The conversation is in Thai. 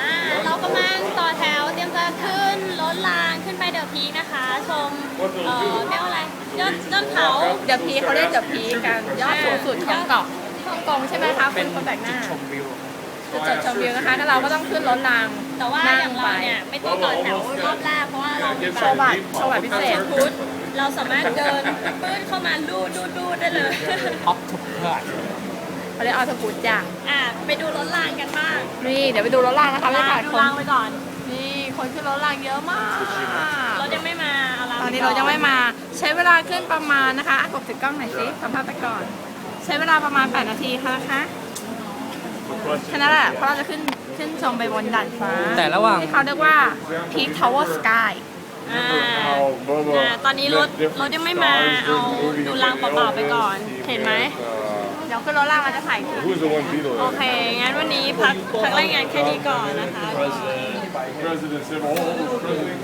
อ่าเรากำลังต่อแถวเตรียมจะขึ้นรถรางขึ้นไปเดอะพีคนะคะ ชมเอ่อเรียกว่าอะไรยอดยอดเขาเดอะพีเขาเรียกเดอะพีกันยอดสูงสุดของเกาะฮ่องกงใช่ไหมคะคุณคนแปลกหน้าชมวิวจุดชมชมวิวนะคะก็เราก็ต้องขึ้นรถรางแต่ว่าอย่างเราเนี่ยไม่ต้องต่อแถวรอบแรกเพราะว่าเรามีโชว์บัตรโชว์บัตรพิเศษพุทธเราสามารถเดินปื้นเข้ามาดูดูดูได้เลยออฟทุกเพื่อน เขาเรียกออโตบูสจ้ะอะไปดูรถรางกันบ้างนี่เดี๋ยวไปดูรถรางนะคะไม่ขาดดูคนรางไปก่อนนี่คนขึ้นรถรางเยอะมากรถยังไม่มาเอารางตอนนี้ปเราก่ยังไม่มาใช้เวลาขึ้นประมาณนะคะอะกดถือกล้องหน่อยสิสัมภาษณ์ไปก่อน ใช้เวลาประมาณ 8 นาทีค่ะนะคะแค่นั้นแหละเพราะเราจะขึ้นขึ้นชมไปบนด่านฟ้าแต่ระหว่างที่เขาเรียกว่า Peak Tower Sky อ่าอ่าตอนนี้รถรถยังไม่มาเอาดูรางเปล่าๆไปก่อน เห็นไหมเดี๋ยวขึ้นรถรางเราจะถ่ายคลิป Who's the one beetle? โอเค งั้นวันนี้พักพักรายงานแค่นี้ก่อนนะคะ President said, oh, president.